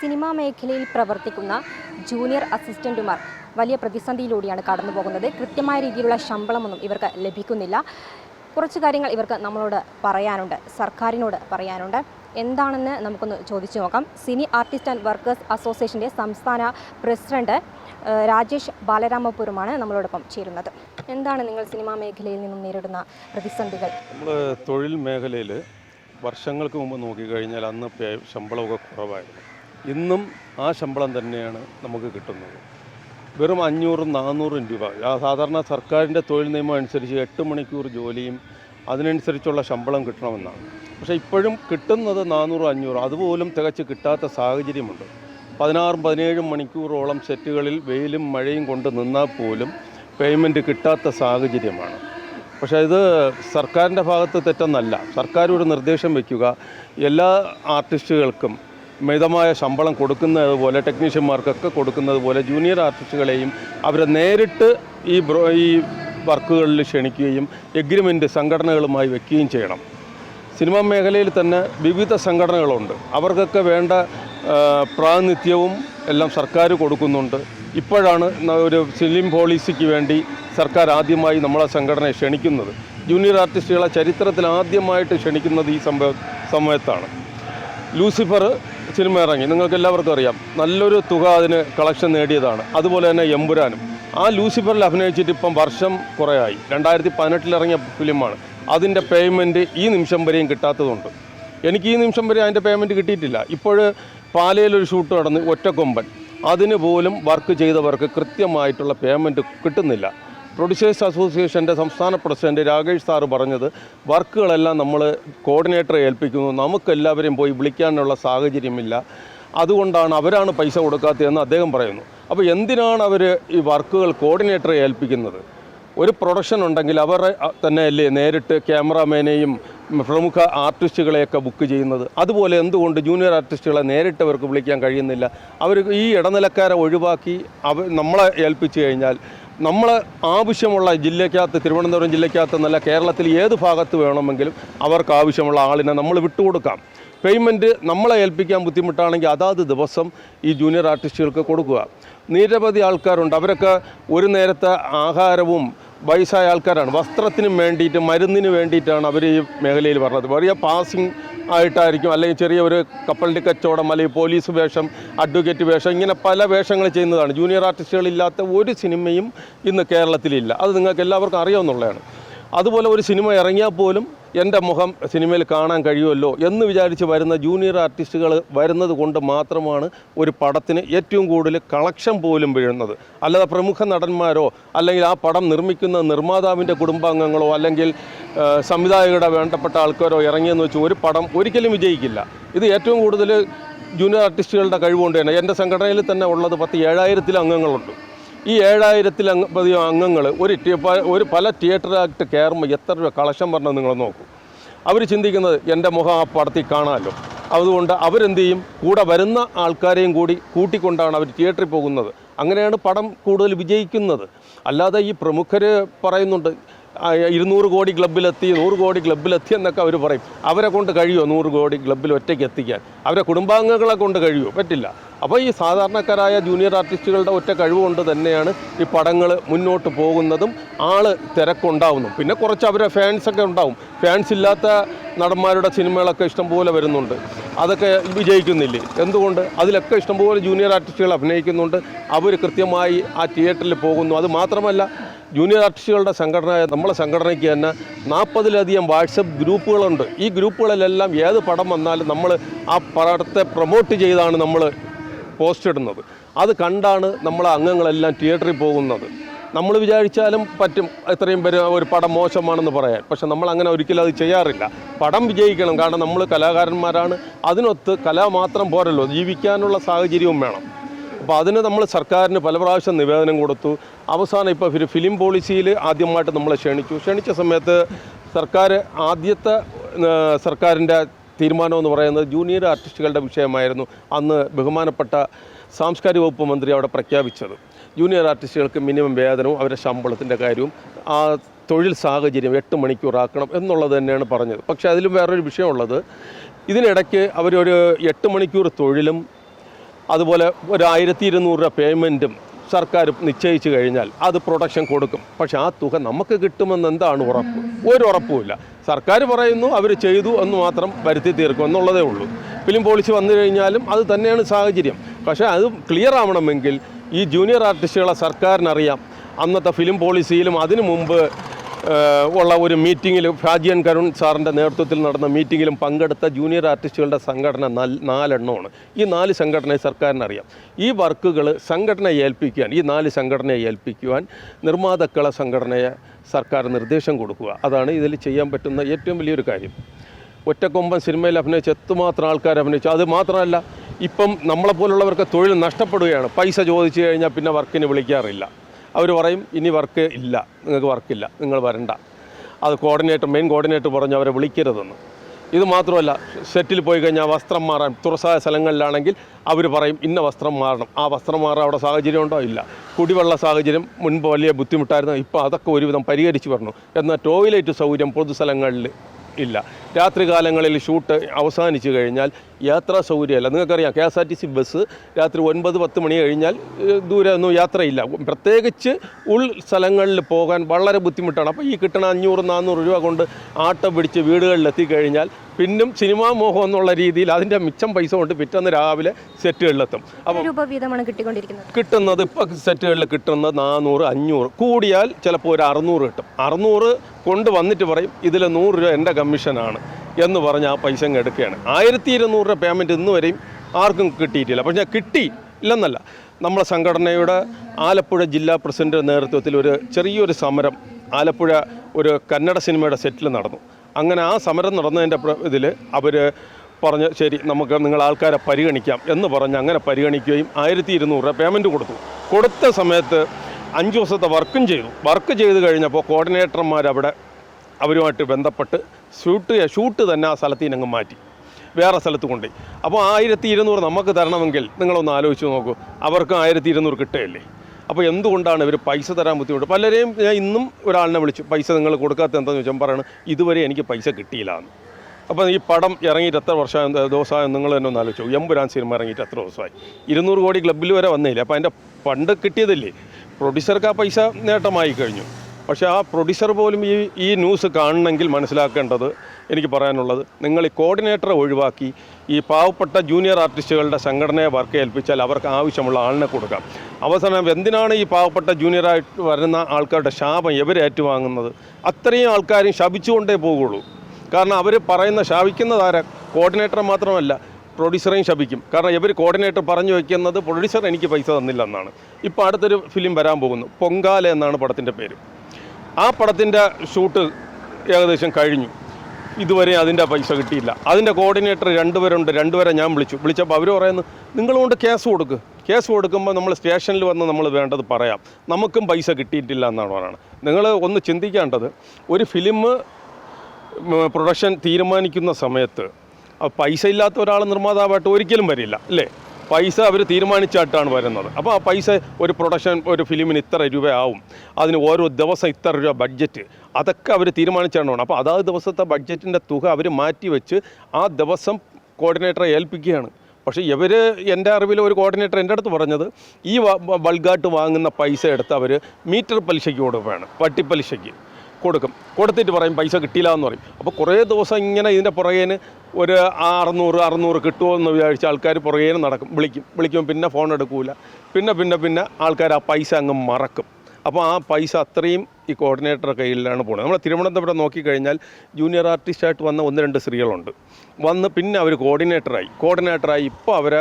Cinema മേഖലയിൽ പ്രവർത്തിക്കുന്ന junior അസിസ്റ്റന്റുമാർ വലിയ പ്രതിസന്ധിയിലൂടെയാണ് കടന്നു പോകുന്നത് കൃത്യമായ രീതിയിലുള്ള ശമ്പളമൊന്നും ഇവർക്ക് ലഭിക്കുന്നില്ല. കുറച്ച് കാര്യങ്ങൾ ഇവർക്ക് നമ്മളോട് പറയാനുണ്ട് സർക്കാരിനോട് പറയാനുണ്ട്. എന്താണെന്ന് നമുക്കൊന്ന് ചോദിച്ചു നോക്കാം. സിനി ആർട്ടിസ്റ്റ് ആൻഡ് വർക്കേഴ്സ് അസോസിയേഷന്റെ സംസ്ഥാന പ്രസിഡന്റ് രാജേഷ് ബാലരാമപുരമാണ് നമ്മളോടൊപ്പം ചേരുന്നത്. എന്താണ് നിങ്ങൾ സിനിമാ മേഖലയിൽ നിന്നും നേരിടുന്ന പ്രതിസന്ധികൾ? നമ്മൾ തൊഴിൽ മേഖലയിൽ വർഷങ്ങൾക്ക് മുമ്പ് നോക്കിക്കഴിഞ്ഞാൽ അന്ന് ശമ്പളമൊക്കെ കുറവായിരുന്നു. ഇന്നും ആ ശമ്പളം തന്നെയാണ് നമുക്ക് കിട്ടുന്നത്. വെറും അഞ്ഞൂറും നാനൂറും രൂപ. സാധാരണ സർക്കാരിന്റെ തൊഴിൽ നിയമം അനുസരിച്ച് എട്ട് മണിക്കൂർ ജോലിയും അതിനനുസരിച്ചുള്ള ശമ്പളം കിട്ടണമെന്നാണ്. പക്ഷേ ഇപ്പോഴും കിട്ടുന്നത് നാനൂറും അഞ്ഞൂറും. അതുപോലും തികച്ച് കിട്ടാത്ത സാഹചര്യമുണ്ട്. പതിനാറും പതിനേഴും മണിക്കൂറോളം സെറ്റുകളിൽ വെയിലും മഴയും കൊണ്ട് നിന്നാൽ പോലും പേയ്മെന്റ് കിട്ടാത്ത സാഹചര്യമാണ്. പക്ഷേ ഇത് സർക്കാരിന്റെ ഭാഗത്ത് തെറ്റൊന്നല്ല. സർക്കാർ ഒരു നിർദ്ദേശം വയ്ക്കുക. എല്ലാ ആർട്ടിസ്റ്റുകൾക്കും മിതമായ ശമ്പളം കൊടുക്കുന്നത് പോലെ ടെക്നീഷ്യന്മാർക്കൊക്കെ കൊടുക്കുന്നത് പോലെ ജൂനിയർ ആർട്ടിസ്റ്റുകളെയും അവരെ നേരിട്ട് ഈ ഈ വർക്കുകളിൽ ക്ഷണിക്കുകയും എഗ്രിമെന്റ് സംഘടനകളുമായി വെക്കുകയും ചെയ്യണം. സിനിമാ മേഖലയിൽ തന്നെ വിവിധ സംഘടനകളുണ്ട്. അവർക്കൊക്കെ വേണ്ട പ്രാതിനിധ്യവും എല്ലാം സർക്കാർ കൊടുക്കുന്നുണ്ട്. ഇപ്പോഴാണ് ഒരു ഫിലിം പോളിസിക്ക് വേണ്ടി സർക്കാർ ആദ്യമായി നമ്മളെ സംഘടനയെ ക്ഷണിക്കുന്നത്. ജൂനിയർ ആർട്ടിസ്റ്റുകളെ ചരിത്രത്തിൽ ആദ്യമായിട്ട് ക്ഷണിക്കുന്നത് ഈ സംഭവ സമയത്താണ്. ലൂസിഫർ സിനിമ ഇറങ്ങി. നിങ്ങൾക്ക് എല്ലാവർക്കും അറിയാം. നല്ലൊരു തുക അതിന് കളക്ഷൻ നേടിയതാണ്. അതുപോലെ തന്നെ എമ്പുരാനും. ആ ലൂസിഫറിൽ അഭിനയിച്ചിട്ട് ഇപ്പം വർഷം കുറേയായി. രണ്ടായിരത്തി പതിനെട്ടിലിറങ്ങിയ ഫിലിമാണ്. അതിന്റെ പേയ്മെന്റ് ഈ നിമിഷം വരെയും കിട്ടാത്തതുണ്ട്. എനിക്ക് ഈ നിമിഷം വരെ അതിന്റെ പേയ്മെന്റ് കിട്ടിയിട്ടില്ല. ഇപ്പോൾ പാലയിലൊരു ഷൂട്ട് നടന്ന് ഒറ്റക്കൊമ്പൻ. അതിന് പോലും വർക്ക് ചെയ്തവർക്ക് കൃത്യമായിട്ടുള്ള പേയ്മെന്റ് കിട്ടുന്നില്ല. പ്രൊഡ്യൂസേഴ്സ് അസോസിയേഷന്റെ സംസ്ഥാന പ്രസിഡന്റ് രാകേഷ് സാറ് പറഞ്ഞത് വർക്കുകളെല്ലാം നമ്മൾ കോർഡിനേറ്ററെ ഏൽപ്പിക്കുന്നു. നമുക്കെല്ലാവരെയും പോയി വിളിക്കാനുള്ള സാഹചര്യമില്ല. അതുകൊണ്ടാണ് അവരാണ് പൈസ കൊടുക്കാത്തതെന്ന് അദ്ദേഹം പറയുന്നു. അപ്പോൾ എന്തിനാണ് അവർ ഈ വർക്കുകൾ കോർഡിനേറ്ററെ ഏൽപ്പിക്കുന്നത്? ഒരു പ്രൊഡക്ഷൻ ഉണ്ടെങ്കിൽ അവർ തന്നെ അല്ലേ നേരിട്ട് ക്യാമറാമാനെയും പ്രമുഖ ആർട്ടിസ്റ്റുകളെയൊക്കെ ബുക്ക് ചെയ്യുന്നത്? അതുപോലെ എന്തുകൊണ്ട് ജൂനിയർ ആർട്ടിസ്റ്റുകളെ നേരിട്ട് അവർക്ക് വിളിക്കാൻ കഴിയുന്നില്ല? അവർ ഈ ഇടനിലക്കാരെ ഒഴിവാക്കി അവ നമ്മളെ ഏൽപ്പിച്ചു കഴിഞ്ഞാൽ നമ്മൾ ആവശ്യമുള്ള ജില്ലയ്ക്കകത്ത് തിരുവനന്തപുരം ജില്ലയ്ക്കകത്ത് നല്ല കേരളത്തിൽ ഏത് ഭാഗത്ത് വേണമെങ്കിലും അവർക്ക് ആവശ്യമുള്ള ആളിനെ നമ്മൾ വിട്ടുകൊടുക്കാം. പേയ്മെന്റ് നമ്മളെ ഏൽപ്പിക്കാൻ ബുദ്ധിമുട്ടാണെങ്കിൽ അതാത് ദിവസം ഈ ജൂനിയർ ആർട്ടിസ്റ്റുകൾക്ക് കൊടുക്കുക. നിരവധി ആൾക്കാരുണ്ട്. അവരൊക്കെ ഒരു നേരത്തെ ആഹാരവും വയസ്സായ ആൾക്കാരാണ്. വസ്ത്രത്തിനും വേണ്ടിയിട്ട് മരുന്നിന് വേണ്ടിയിട്ടാണ് അവർ ഈ മേഖലയിൽ പറഞ്ഞത് വലിയ പാസിങ് ആയിട്ടായിരിക്കും. അല്ലെങ്കിൽ ചെറിയ ഒരു കപ്പലിന്റെ കച്ചവടം അല്ലെങ്കിൽ പോലീസ് വേഷം അഡ്വക്കേറ്റ് വേഷം ഇങ്ങനെ പല വേഷങ്ങൾ ചെയ്യുന്നതാണ്. ജൂനിയർ ആർട്ടിസ്റ്റുകളില്ലാത്ത ഒരു സിനിമയും ഇന്ന് കേരളത്തിലില്ല. അത് നിങ്ങൾക്ക് എല്ലാവർക്കും അറിയാവുന്നതാണ്. അതുപോലെ ഒരു സിനിമ ഇറങ്ങിയാൽ പോലും എന്റെ മുഖം സിനിമയിൽ കാണാൻ കഴിയുമല്ലോ എന്ന് വിചാരിച്ച് വരുന്ന ജൂനിയർ ആർട്ടിസ്റ്റുകൾ വരുന്നത് കൊണ്ട് മാത്രമാണ് ഒരു പടത്തിന് ഏറ്റവും കൂടുതൽ കളക്ഷൻ പോലും വീഴുന്നത്. അല്ലാതെ പ്രമുഖ നടന്മാരോ അല്ലെങ്കിൽ ആ പടം നിർമ്മിക്കുന്ന നിർമ്മാതാവിന്റെ കുടുംബാംഗങ്ങളോ അല്ലെങ്കിൽ സംവിധായകരുടെ വേണ്ടപ്പെട്ട ആൾക്കാരോ ഇറങ്ങിയെന്ന് വെച്ച് ഒരു പടം ഒരിക്കലും വിജയിക്കില്ല. ഇത് ഏറ്റവും കൂടുതൽ ജൂനിയർ ആർട്ടിസ്റ്റുകളുടെ കഴിവുകൊണ്ട് തന്നെ എന്റെ സംഘടനയിൽ തന്നെ ഉള്ളത് പത്ത് ഏഴായിരത്തിൽ അംഗങ്ങളുണ്ട്. ഈ ഏഴായിരത്തിൽ അധികം അംഗങ്ങൾ ഒരു ഒരു പല തിയേറ്റർ ആക്ട് കയറുമ്പോൾ എത്ര രൂപ കളക്ഷൻ പറഞ്ഞാൽ നിങ്ങൾ നോക്കും. അവർ ചിന്തിക്കുന്നത് എന്റെ മുഖം ആ പടത്തിൽ കാണാമല്ലോ. അതുകൊണ്ട് അവരെന്ത് ചെയ്യും? കൂടെ വരുന്ന ആൾക്കാരെയും കൂടി കൂട്ടിക്കൊണ്ടാണ് അവർ തിയേറ്ററിൽ പോകുന്നത്. അങ്ങനെയാണ് പടം കൂടുതൽ വിജയിക്കുന്നത്. അല്ലാതെ ഈ പ്രമുഖർ പറയുന്നുണ്ട് ഇരുന്നൂറ് കോടി ക്ലബിലെത്തി നൂറ് കോടി ക്ലബിലെത്തി എന്നൊക്കെ അവർ പറയും. അവരെ കൊണ്ട് കഴിയുമോ നൂറ് കോടി ക്ലബിൽ ഒറ്റയ്ക്ക് എത്തിക്കാൻ? അവരെ കുടുംബാംഗങ്ങളെ കൊണ്ട് കഴിയുമോ? പറ്റില്ല. അപ്പോൾ ഈ സാധാരണക്കാരായ ജൂനിയർ ആർട്ടിസ്റ്റുകളുടെ ഒറ്റ കഴിവുകൊണ്ട് തന്നെയാണ് ഈ പടങ്ങൾ മുന്നോട്ട് പോകുന്നതും ആൾ തിരക്കുണ്ടാവുന്നു പിന്നെ കുറച്ച് അവരെ ഫാൻസൊക്കെ ഉണ്ടാവും. ഫാൻസ് ഇല്ലാത്ത നടന്മാരുടെ സിനിമകളൊക്കെ ഇഷ്ടംപോലെ വരുന്നുണ്ട്. അതൊക്കെ വിജയിക്കുന്നില്ലേ? എന്തുകൊണ്ട്? അതിലൊക്കെ ഇഷ്ടംപോലെ ജൂനിയർ ആർട്ടിസ്റ്റുകൾ അഭിനയിക്കുന്നുണ്ട്. അവർ കൃത്യമായി ആ തിയേറ്ററിൽ പോകുന്നു. അത് മാത്രമല്ല ജൂനിയർ ആർട്ടിസ്റ്റുകളുടെ സംഘടന നമ്മളെ സംഘടനയ്ക്ക് തന്നെ നാൽപ്പതിലധികം വാട്സപ്പ് ഗ്രൂപ്പുകളുണ്ട്. ഈ ഗ്രൂപ്പുകളിലെല്ലാം ഏത് പടം വന്നാലും നമ്മൾ ആ പടത്തെ പ്രൊമോട്ട് ചെയ്താണ് നമ്മൾ പോസ്റ്റ് ഇടുന്നത്. അത് കണ്ടാണ് നമ്മളെ അംഗങ്ങളെല്ലാം തിയേറ്ററിൽ പോകുന്നത്. നമ്മൾ വിചാരിച്ചാലും പറ്റും ഇത്രയും പേര് ഒരു പടം മോശമാണെന്ന് പറയാൻ. പക്ഷെ നമ്മൾ അങ്ങനെ ഒരിക്കലും അത് ചെയ്യാറില്ല. പടം വിജയിക്കണം. കാരണം നമ്മൾ കലാകാരന്മാരാണ്. അതിനൊത്ത് കല മാത്രം പോരല്ലോ. ജീവിക്കാനുള്ള സാഹചര്യവും വേണം. അപ്പോൾ അതിന് നമ്മൾ സർക്കാരിന് പല പ്രാവശ്യം നിവേദനം കൊടുത്തു. അവസാനം ഇപ്പോൾ ഒരു ഫിലിം പോളിസിയിൽ ആദ്യമായിട്ട് നമ്മളെ ക്ഷണിച്ചു. ക്ഷണിച്ച സമയത്ത് സർക്കാർ ആദ്യത്തെ സർക്കാരിന്റെ തീരുമാനം എന്ന് പറയുന്നത് ജൂനിയർ ആർട്ടിസ്റ്റുകളുടെ വിഷയമായിരുന്നു അന്ന് ബഹുമാനപ്പെട്ട സാംസ്കാരിക വകുപ്പ് മന്ത്രി അവിടെ പ്രഖ്യാപിച്ചത്. ജൂനിയർ ആർട്ടിസ്റ്റുകൾക്ക് മിനിമം വേതനവും അവരുടെ ശമ്പളത്തിന്റെ കാര്യവും ആ തൊഴിൽ സാഹചര്യം എട്ട് മണിക്കൂറാക്കണം എന്നുള്ളത് തന്നെയാണ് പറഞ്ഞത്. പക്ഷേ അതിലും വേറൊരു വിഷയമുള്ളത് ഇതിനിടയ്ക്ക് അവരൊരു എട്ട് മണിക്കൂർ തൊഴിലും അതുപോലെ ഒരു ആയിരത്തി ഇരുന്നൂറ് രൂപ പേയ്മെന്റും സർക്കാർ നിശ്ചയിച്ചു കഴിഞ്ഞാൽ അത് പ്രൊഡക്ഷൻ കൊടുക്കും. പക്ഷേ ആ തുക നമുക്ക് കിട്ടുമെന്ന് എന്താണ് ഉറപ്പ്? ഒരു ഉറപ്പുമില്ല. സർക്കാർ പറയുന്നു അവർ ചെയ്തു എന്ന് മാത്രം വരുത്തി തീർക്കും എന്നുള്ളതേ ഉള്ളൂ. ഫിലിം പോളിസി വന്നു കഴിഞ്ഞാലും അത് തന്നെയാണ് സാഹചര്യം. പക്ഷേ അത് ക്ലിയർ ആവണമെങ്കിൽ ഈ ജൂനിയർ ആർട്ടിസ്റ്റുകളെ സർക്കാരിനറിയാം. അന്നത്തെ ഫിലിം പോളിസിയിലും അതിനു മുമ്പ് ഉള്ള ഒരു മീറ്റിങ്ങിൽ ഷാജിയൻ കരുൺ സാറിന്റെ നേതൃത്വത്തിൽ നടന്ന മീറ്റിങ്ങിലും പങ്കെടുത്ത ജൂനിയർ ആർട്ടിസ്റ്റുകളുടെ സംഘടന നാല് നാലെണ്ണമാണ്. ഈ നാല് സംഘടനയെ സർക്കാരിനറിയാം. ഈ വർക്കുകൾ സംഘടനയെ ഏൽപ്പിക്കുവാൻ ഈ നാല് സംഘടനയെ ഏൽപ്പിക്കുവാൻ നിർമ്മാതാക്കളെ സംഘടനയെ സർക്കാർ നിർദ്ദേശം കൊടുക്കുക. അതാണ് ഇതിൽ ചെയ്യാൻ പറ്റുന്ന ഏറ്റവും വലിയൊരു കാര്യം. ഒറ്റക്കൊമ്പൻ സിനിമയിൽ അഭിനയിച്ച് എത്രമാത്രം ആൾക്കാർ അഭിനയിച്ചു. അത് മാത്രമല്ല ഇപ്പം നമ്മളെപ്പോലുള്ളവർക്ക് തൊഴിൽ നഷ്ടപ്പെടുകയാണ്. പൈസ ചോദിച്ചു കഴിഞ്ഞാൽ പിന്നെ വർക്കിന് വിളിക്കാറില്ല. അവർ പറയും ഇനി വർക്ക് ഇല്ല നിങ്ങൾക്ക് വർക്കില്ല നിങ്ങൾ വരണ്ട. അത് കോർഡിനേറ്റർ മെയിൻ കോർഡിനേറ്റർ പറഞ്ഞ് അവരെ വിളിക്കരുതെന്ന്. ഇത് മാത്രമല്ല സെറ്റിൽ പോയി കഴിഞ്ഞാൽ വസ്ത്രം മാറാൻ തുറസായ സ്ഥലങ്ങളിലാണെങ്കിൽ അവർ പറയും ഇന്ന വസ്ത്രം മാറണം. ആ വസ്ത്രം മാറാൻ അവിടെ സാഹചര്യം ഉണ്ടോ? ഇല്ല. കുടിവെള്ള സാഹചര്യം മുൻപ് വലിയ ബുദ്ധിമുട്ടായിരുന്നു. ഇപ്പോൾ അതൊക്കെ ഒരുവിധം പരിഹരിച്ചു വരണം. എന്നാൽ ടോയ്ലറ്റ് സൗകര്യം പൊതുസ്ഥലങ്ങളിൽ ഇല്ല. രാത്രികാലങ്ങളിൽ ഷൂട്ട് അവസാനിച്ചു കഴിഞ്ഞാൽ യാത്രാ സൗകര്യമല്ല. നിങ്ങൾക്കറിയാം K S R T C bus രാത്രി ഒൻപത് പത്ത് മണി കഴിഞ്ഞാൽ ദൂരെ ഒന്നും യാത്രയില്ല. പ്രത്യേകിച്ച് ഉൾ സ്ഥലങ്ങളിൽ പോകാൻ വളരെ ബുദ്ധിമുട്ടാണ്. അപ്പോൾ ഈ കിട്ടണ അഞ്ഞൂറ് നാനൂറ് രൂപ കൊണ്ട് ആട്ടം പിടിച്ച് വീടുകളിൽ എത്തിക്കഴിഞ്ഞാൽ പിന്നും സിനിമാ മോഹം എന്നുള്ള രീതിയിൽ അതിന്റെ മിച്ചം പൈസ കൊണ്ട് പിറ്റന്ന് രാവിലെ സെറ്റുകളിലെത്തും. അപ്പോൾ രൂപ വീതമാണ് കിട്ടിക്കൊണ്ടിരിക്കുന്നത്? കിട്ടുന്നത് ഇപ്പോൾ സെറ്റുകളിൽ കിട്ടുന്നത് നാനൂറ് അഞ്ഞൂറ്. കൂടിയാൽ ചിലപ്പോൾ ഒരു അറുന്നൂറ് കിട്ടും. അറുന്നൂറ് കൊണ്ട് വന്നിട്ട് പറയും ഇതിൽ നൂറ് രൂപ എന്റെ കമ്മീഷനാണ്. എന്ന് പറഞ്ഞ് ആ പൈസ അങ്ങ് എടുക്കുകയാണ്. ആയിരത്തി ഇരുന്നൂറ് രൂപ പേയ്മെന്റ് ഇന്ന് വരെയും ആർക്കും കിട്ടിയിട്ടില്ല. പക്ഷേ കിട്ടി ഇല്ലെന്നല്ല. നമ്മളെ സംഘടനയുടെ ആലപ്പുഴ ജില്ലാ പ്രസിഡന്റ് നേതൃത്വത്തിൽ ഒരു ചെറിയൊരു സമരം ആലപ്പുഴ ഒരു കന്നഡ സിനിമയുടെ സെറ്റിൽ നടന്നു. അങ്ങനെ ആ സമരം നടന്നതിന്റെ ഇതിൽ അവർ പറഞ്ഞ് ശരി നമുക്ക് നിങ്ങൾ ആൾക്കാരെ പരിഗണിക്കാം എന്ന് പറഞ്ഞ് അങ്ങനെ പരിഗണിക്കുകയും ആയിരത്തി ഇരുന്നൂറ് രൂപ പേയ്മെന്റ് കൊടുത്തു. കൊടുത്ത സമയത്ത് അഞ്ച് ദിവസത്തെ വർക്കും ചെയ്തു. വർക്ക് ചെയ്ത് കഴിഞ്ഞപ്പോൾ കോർഡിനേറ്റർമാർ അവിടെ അവരുമായിട്ട് ബന്ധപ്പെട്ട് ഷൂട്ട് ഷൂട്ട് തന്നെ ആ സ്ഥലത്ത് നിന്ന് അങ്ങ് മാറ്റി. വേറെ സ്ഥലത്ത് കൊണ്ടുപോയി. അപ്പോൾ ആയിരത്തി ഇരുന്നൂറ് നമുക്ക് തരണമെങ്കിൽ നിങ്ങളൊന്ന് ആലോചിച്ച് നോക്കൂ. അവർക്ക് ആയിരത്തി ഇരുന്നൂറ് കിട്ടുകയല്ലേ? അപ്പോൾ എന്തുകൊണ്ടാണ് ഇവർ പൈസ തരാൻ ബുദ്ധിമുട്ട്? പലരെയും ഞാൻ ഇന്നും ഒരാളിനെ വിളിച്ചു. പൈസ നിങ്ങൾ കൊടുക്കാത്ത എന്താണെന്ന് ചോദിച്ചാൽ പറയണം ഇതുവരെ എനിക്ക് പൈസ കിട്ടിയില്ല എന്ന്. അപ്പോൾ ഈ പടം ഇറങ്ങിയിട്ട് എത്ര വർഷം ദിവസമായി നിങ്ങൾ തന്നെ ഒന്ന് ആലോചിച്ചു എമ്പുരാൻ സിനിമ ഇറങ്ങിയിട്ട് എത്ര ദിവസമായി? ഇരുന്നൂറ് കോടി ക്ലബ്ബിൽ വരെ വന്നില്ല അപ്പോൾ അതിന്റെ പണ്ട് കിട്ടിയതല്ലേ? പ്രൊഡ്യൂസർക്ക് ആ പൈസ നേട്ടമായി കഴിഞ്ഞു. പക്ഷേ ആ പ്രൊഡ്യൂസർ പോലും ഈ ഈ ന്യൂസ് കാണണമെങ്കിൽ മനസ്സിലാക്കേണ്ടത് എനിക്ക് പറയാനുള്ളത് നിങ്ങൾ ഈ കോർഡിനേറ്ററെ ഒഴിവാക്കി ഈ പാവപ്പെട്ട ജൂനിയർ ആർട്ടിസ്റ്റുകളുടെ സംഘടനയെ വർക്ക് ഏൽപ്പിച്ചാൽ അവർക്ക് ആവശ്യമുള്ള ആളിനെ കൊടുക്കാം. അവസാനം എന്തിനാണ് ഈ പാവപ്പെട്ട ജൂനിയറായിട്ട് വരുന്ന ആൾക്കാരുടെ ശാപം ഇവരേറ്റുവാങ്ങുന്നത് അത്രയും ആൾക്കാരും ശപിച്ചുകൊണ്ടേ പോകുള്ളൂ കാരണം അവർ പറയുന്ന ശാപിക്കുന്നതാര കോർഡിനേറ്റർ മാത്രമല്ല പ്രൊഡ്യൂസറെയും ശപിക്കും. കാരണം ഇവർ കോർഡിനേറ്റർ പറഞ്ഞു വയ്ക്കുന്നത് പ്രൊഡ്യൂസർ എനിക്ക് പൈസ തന്നില്ല എന്നാണ് ഇപ്പോൾ അടുത്തൊരു ഫിലിം വരാൻ പോകുന്നു പൊങ്കാല എന്നാണ് പടത്തിന്റെ പേര്. ആ പടത്തിന്റെ ഷൂട്ട് ഏകദേശം കഴിഞ്ഞു. ഇതുവരെ അതിന്റെ പൈസ കിട്ടിയില്ല. അതിന്റെ കോർഡിനേറ്റർ രണ്ടുപേരുണ്ട്. രണ്ടുപേരെ ഞാൻ വിളിച്ചു. വിളിച്ചപ്പോൾ അവർ പറയുന്നു നിങ്ങൾ കൊണ്ട് കേസ് കൊടുക്ക്. കേസ് കൊടുക്കുമ്പോൾ നമ്മൾ സ്റ്റേഷനിൽ വന്ന് നമ്മൾ വേണ്ടത് പറയാം. നമുക്കും പൈസ കിട്ടിയിട്ടില്ല എന്നാണ് പറയുന്നത് നിങ്ങൾ ഒന്ന് ചിന്തിക്കേണ്ടത് ഒരു ഫിലിം പ്രൊഡക്ഷൻ തീരുമാനിക്കുന്ന സമയത്ത് പൈസ ഇല്ലാത്ത ഒരാൾ നിർമ്മാതാവായിട്ട് ഒരിക്കലും വരില്ല അല്ലേ? പൈസ അവർ തീരുമാനിച്ചായിട്ടാണ് വരുന്നത്. അപ്പോൾ ആ പൈസ ഒരു പ്രൊഡക്ഷൻ ഒരു ഫിലിമിന് ഇത്ര രൂപയാവും. അതിന് ഓരോ ദിവസം ഇത്ര രൂപ ബഡ്ജറ്റ് അതൊക്കെ അവർ തീരുമാനിച്ചാണ്. വേണം അപ്പോൾ അതാത് ദിവസത്തെ ബഡ്ജറ്റിന്റെ തുക അവർ മാറ്റി വെച്ച് ആ ദിവസം കോർഡിനേറ്ററെ ഏൽപ്പിക്കുകയാണ്. പക്ഷേ ഇവർ എന്റെ അറിവിൽ ഒരു കോർഡിനേറ്റർ എന്റെ അടുത്ത് പറഞ്ഞത് ഈ ബൾഗാട്ട് വാങ്ങുന്ന പൈസ എടുത്ത് അവർ മീറ്റർ പലിശയ്ക്ക് കൊടുക്കുകയാണ് വട്ടിപ്പലിശയ്ക്ക് കൊടുക്കും. കൊടുത്തിട്ട് പറയും പൈസ കിട്ടിയില്ല എന്ന് പറയും. അപ്പോൾ കുറേ ദിവസം ഇങ്ങനെ ഇതിന്റെ പുറകേന് ഒരു അറുന്നൂറ് അറുന്നൂറ് കിട്ടുമോ എന്ന് വിചാരിച്ച ആൾക്കാർ പുറകേന് നടക്കും വിളിക്കും. വിളിക്കുമ്പോൾ പിന്നെ ഫോൺ എടുക്കൂല. പിന്നെ പിന്നെ പിന്നെ ആൾക്കാർ ആ പൈസ അങ്ങ് മറക്കും. അപ്പോൾ ആ പൈസ അത്രയും ഈ കോർഡിനേറ്ററുടെ കയ്യിലാണ് പോകുന്നത് നമ്മൾ തിരുവനന്തപുരം നോക്കിക്കഴിഞ്ഞാൽ ജൂനിയർ ആർട്ടിസ്റ്റായിട്ട് വന്ന ഒന്ന് രണ്ട് സ്ത്രീകളുണ്ട്. വന്ന് പിന്നെ അവർ കോർഡിനേറ്ററായി കോർഡിനേറ്ററായി ഇപ്പോൾ അവരെ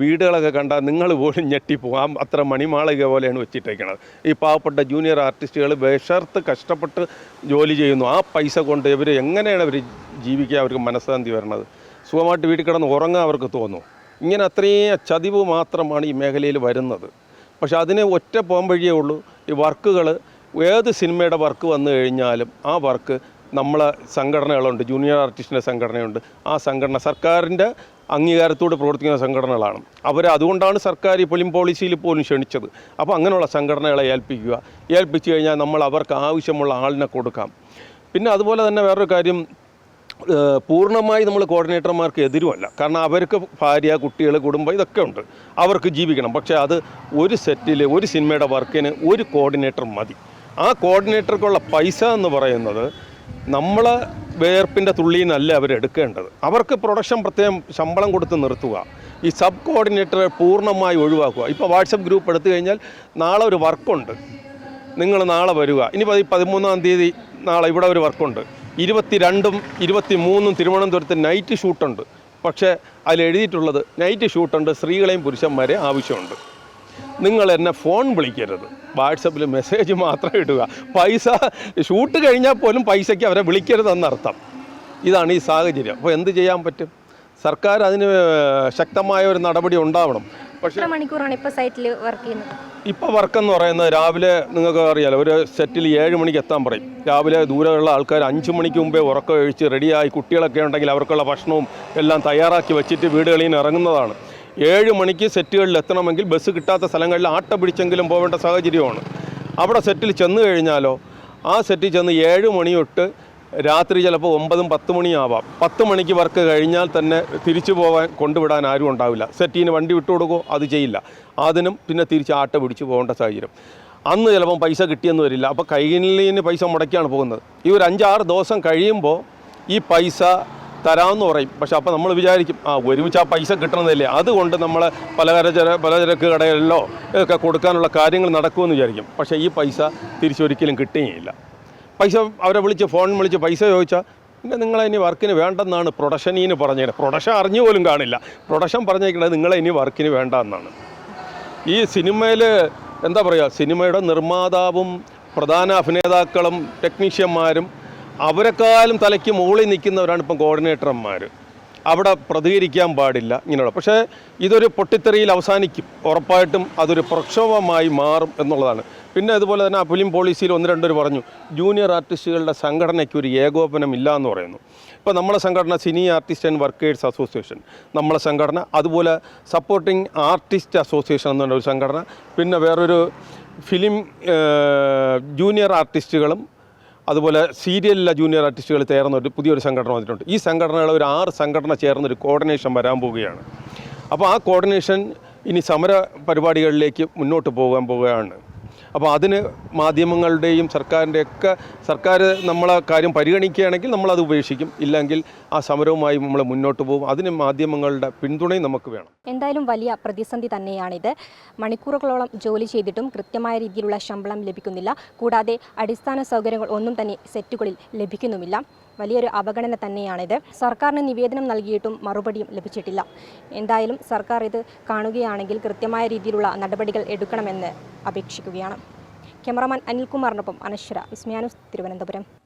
വീടുകളൊക്കെ കണ്ടാൽ നിങ്ങൾ പോലും ഞെട്ടിപ്പോകും അത്ര മണിമാളിക പോലെയാണ് വെച്ചിട്ടേക്കണത്. ഈ പാവപ്പെട്ട ജൂനിയർ ആർട്ടിസ്റ്റുകൾ വിഷർത്ത് കഷ്ടപ്പെട്ട് ജോലി ചെയ്യുന്നു. ആ പൈസ കൊണ്ട് ഇവർ എങ്ങനെയാണ് അവർ ജീവിക്കുക അവർക്ക് മനഃശാന്തി വരണത്? സുഖമായിട്ട് വീട്ടിൽ കിടന്ന് ഉറങ്ങാൻ അവർക്ക് തോന്നും. ഇങ്ങനെ അത്രയും ചതിവ് മാത്രമാണ് ഈ മേഖലയിൽ വരുന്നത്. പക്ഷെ അതിന് ഒറ്റ പോകാൻ വഴിയേ ഉള്ളൂ. ഈ വർക്കുകൾ ഏത് സിനിമയുടെ വർക്ക് വന്നു കഴിഞ്ഞാലും ആ വർക്ക് നമ്മളെ സംഘടനകളുണ്ട്. ജൂനിയർ ആർട്ടിസ്റ്റിന്റെ സംഘടനയുണ്ട്. ആ സംഘടന സർക്കാരിന്റെ അംഗീകാരത്തോട് പ്രവർത്തിക്കുന്ന സംഘടനകളാണ്. അവർ അതുകൊണ്ടാണ് സർക്കാർ ഫിലിം പോളിസിയിൽ പോലും ക്ഷണിച്ചത്. അപ്പോൾ അങ്ങനെയുള്ള സംഘടനകളെ ഏൽപ്പിക്കുക. ഏൽപ്പിച്ചു കഴിഞ്ഞാൽ നമ്മൾ അവർക്ക് ആവശ്യമുള്ള ആളിനെ കൊടുക്കാം. പിന്നെ അതുപോലെ തന്നെ വേറൊരു കാര്യം. പൂർണമായി നമ്മൾ കോർഡിനേറ്റർമാർക്ക് എതിരുമല്ല. കാരണം അവർക്ക് ഭാര്യ കുട്ടികൾ കുടുംബം ഇതൊക്കെ ഉണ്ട്. അവർക്ക് ജീവിക്കണം. പക്ഷേ അത് ഒരു സെറ്റിൽ ഒരു സിനിമയുടെ വർക്കിന് ഒരു കോർഡിനേറ്റർ മതി. ആ കോർഡിനേറ്റർക്കുള്ള പൈസ എന്ന് പറയുന്നത് നമ്മൾ വേർപ്പിന്റെ തുള്ളിയിൽ നിന്നല്ല അവരെടുക്കേണ്ടത് അവർക്ക് പ്രൊഡക്ഷൻ പ്രത്യേകം ശമ്പളം കൊടുത്ത് നിർത്തുക. ഈ സബ് കോർഡിനേറ്ററെ പൂർണമായി ഒഴിവാക്കുക. ഇപ്പോൾ വാട്സപ്പ് ഗ്രൂപ്പ് എടുത്തു കഴിഞ്ഞാൽ നാളെ ഒരു വർക്കുണ്ട്. നിങ്ങൾ നാളെ വരിക. ഇനി പതി പതിമൂന്നാം തീയതി നാളെ ഇവിടെ ഒരു വർക്കുണ്ട്. ഇരുപത്തി രണ്ടും ഇരുപത്തി മൂന്നും തിരുവനന്തപുരത്ത് നൈറ്റ് ഷൂട്ടുണ്ട് പക്ഷേ അതിൽ എഴുതിയിട്ടുള്ളത് നൈറ്റ് ഷൂട്ടുണ്ട് സ്ത്രീകളെയും പുരുഷന്മാരെ ആവശ്യമുണ്ട്. നിങ്ങൾ എന്നെ ഫോൺ വിളിക്കരുത്. വാട്സപ്പിൽ മെസ്സേജ് മാത്രം ഇടുക. പൈസ ഷൂട്ട് കഴിഞ്ഞാൽ പോലും പൈസയ്ക്ക് അവരെ വിളിക്കരുതെന്നർത്ഥം ഇതാണ് ഈ സാഹചര്യം. അപ്പോൾ എന്ത് ചെയ്യാൻ പറ്റും? സർക്കാർ അതിന് ശക്തമായ ഒരു നടപടി ഉണ്ടാവണം. എത്ര മണിക്കൂറാണ് ഇപ്പോൾ സൈറ്റിൽ വർക്ക് ചെയ്യുന്നത്? ഇപ്പോൾ വർക്കെന്ന് പറയുന്നത് രാവിലെ നിങ്ങൾക്ക് അറിയാലോ ഒരു സെറ്റിൽ ഏഴ് മണിക്ക് എത്താൻ പറയും. രാവിലെ ദൂരെയുള്ള ആൾക്കാർ അഞ്ച് മണിക്ക് മുമ്പേ ഉറക്കം കഴിച്ച് റെഡിയായി കുട്ടികളൊക്കെ ഉണ്ടെങ്കിൽ അവർക്കുള്ള ഭക്ഷണവും എല്ലാം തയ്യാറാക്കി വെച്ചിട്ട് വീടുകളിൽ നിന്ന് ഇറങ്ങുന്നതാണ്. ഏഴ് മണിക്ക് സെറ്റുകളിൽ എത്തണമെങ്കിൽ ബസ് കിട്ടാത്ത സ്ഥലങ്ങളിൽ ആട്ട പിടിച്ചെങ്കിലും പോവേണ്ട സാഹചര്യമാണ്. അവിടെ സെറ്റിൽ ചെന്ന് കഴിഞ്ഞാലോ ആ സെറ്റിൽ ചെന്ന് ഏഴ് മണി തൊട്ട് രാത്രി ചിലപ്പോൾ ഒമ്പതും പത്ത് മണിയാവാം. പത്ത് മണിക്ക് വർക്ക് കഴിഞ്ഞാൽ തന്നെ തിരിച്ചു പോകാൻ കൊണ്ടുവിടാൻ ആരും ഉണ്ടാവില്ല. സെറ്റീന് വണ്ടി വിട്ടു കൊടുക്കുമോ അത് ചെയ്യില്ല. അതിനും പിന്നെ തിരിച്ച് ആട്ട പിടിച്ച് പോകേണ്ട സാഹചര്യം. അന്ന് ചിലപ്പം പൈസ കിട്ടിയെന്ന് വരില്ല. അപ്പോൾ കൈകളിന് പൈസ മുടക്കിയാണ് പോകുന്നത്. ഈ ഒരു അഞ്ചാറ് ദിവസം കഴിയുമ്പോൾ ഈ പൈസ തരാമെന്ന് പറയും. പക്ഷെ അപ്പോൾ നമ്മൾ വിചാരിക്കും ആ ഒരുമിച്ച് ആ പൈസ കിട്ടണമെന്നില്ലേ അതുകൊണ്ട് നമ്മൾ പലചര പലചരക്ക് കടകളിലോ ഒക്കെ കൊടുക്കാനുള്ള കാര്യങ്ങൾ നടക്കുമെന്ന് വിചാരിക്കും. പക്ഷേ ഈ പൈസ തിരിച്ചൊരിക്കലും കിട്ടുകയില്ല. പൈസ അവരെ വിളിച്ച് ഫോൺ വിളിച്ച് പൈസ ചോദിച്ചാൽ പിന്നെ നിങ്ങളെ ഇനി വർക്കിന് വേണ്ടെന്നാണ് പ്രൊഡക്ഷനീന് പറഞ്ഞത് പ്രൊഡക്ഷൻ അറിഞ്ഞു പോലും കാണില്ല. പ്രൊഡക്ഷൻ പറഞ്ഞേക്കുന്നത് നിങ്ങളെ ഇനി വർക്കിന് വേണ്ട എന്നാണ് ഈ സിനിമയിൽ എന്താ പറയുക സിനിമയുടെ നിർമ്മാതാവും പ്രധാന അഭിനേതാക്കളും ടെക്നീഷ്യന്മാരും അവരെക്കാളും തലയ്ക്ക് മുകളിൽ നിൽക്കുന്നവരാണ് ഇപ്പം കോർഡിനേറ്റർമാർ അവിടെ പ്രതികരിക്കാൻ പാടില്ല ഇങ്ങനെയുള്ള. പക്ഷേ ഇതൊരു പൊട്ടിത്തെറിയിൽ അവസാനിക്കും. ഉറപ്പായിട്ടും അതൊരു പ്രക്ഷോഭമായി മാറും എന്നുള്ളതാണ്. പിന്നെ അതുപോലെ തന്നെ ഫിലിം പോളിസിയിൽ ഒന്ന് രണ്ടുപേർ പറഞ്ഞു ജൂനിയർ ആർട്ടിസ്റ്റുകളുടെ സംഘടനയ്ക്ക് ഒരു ഏകോപനം ഇല്ല എന്ന് പറയുന്നു. ഇപ്പോൾ നമ്മളെ സംഘടന cine artist and workers association നമ്മളെ സംഘടന അതുപോലെ സപ്പോർട്ടിംഗ് ആർട്ടിസ്റ്റ് അസോസിയേഷൻ എന്ന് പറഞ്ഞ ഒരു സംഘടന പിന്നെ വേറൊരു ഫിലിം ജൂനിയർ ആർട്ടിസ്റ്റുകളും അതുപോലെ സീരിയലിലെ ജൂനിയർ ആർട്ടിസ്റ്റുകൾ ചേർന്ന ഒരു പുതിയൊരു സംഘടന വന്നിട്ടുണ്ട്. ഈ സംഘടനകൾ ഒരു ആറ് സംഘടന ചേർന്നൊരു കോർഡിനേഷൻ വരാൻ പോവുകയാണ്. അപ്പോൾ ആ കോർഡിനേഷൻ ഇനി സമര പരിപാടികളിലേക്ക് മുന്നോട്ട് പോകാൻ പോവുകയാണ്. അപ്പോൾ അതിന് മാധ്യമങ്ങളുടെയും സർക്കാരിന്റെയൊക്കെ സർക്കാർ നമ്മളെ കാര്യം പരിഗണിക്കുകയാണെങ്കിൽ നമ്മളത് ഉപേക്ഷിക്കും. ഇല്ലെങ്കിൽ ആ സമരവുമായി നമ്മൾ മുന്നോട്ട് പോകും. അതിന് മാധ്യമങ്ങളുടെ പിന്തുണയും നമുക്ക് വേണം. എന്തായാലും വലിയ പ്രതിസന്ധി തന്നെയാണിത്. മണിക്കൂറുകളോളം ജോലി ചെയ്തിട്ടും കൃത്യമായ രീതിയിലുള്ള ശമ്പളം ലഭിക്കുന്നില്ല. കൂടാതെ അടിസ്ഥാന സൗകര്യങ്ങൾ ഒന്നും തന്നെ സെറ്റുകളിൽ ലഭിക്കുന്നുമില്ല. വലിയൊരു അവഗണന തന്നെയാണിത്. സർക്കാരിന് നിവേദനം നൽകിയിട്ടും മറുപടിയും ലഭിച്ചിട്ടില്ല. എന്തായാലും സർക്കാർ ഇത് കാണുകയാണെങ്കിൽ കൃത്യമായ രീതിയിലുള്ള നടപടികൾ എടുക്കണമെന്ന് അപേക്ഷിക്കുകയാണ്. ക്യാമറാമാൻ അനിൽകുമാറിനൊപ്പം അനശ്വര വിസ്മയാനുസ് തിരുവനന്തപുരം.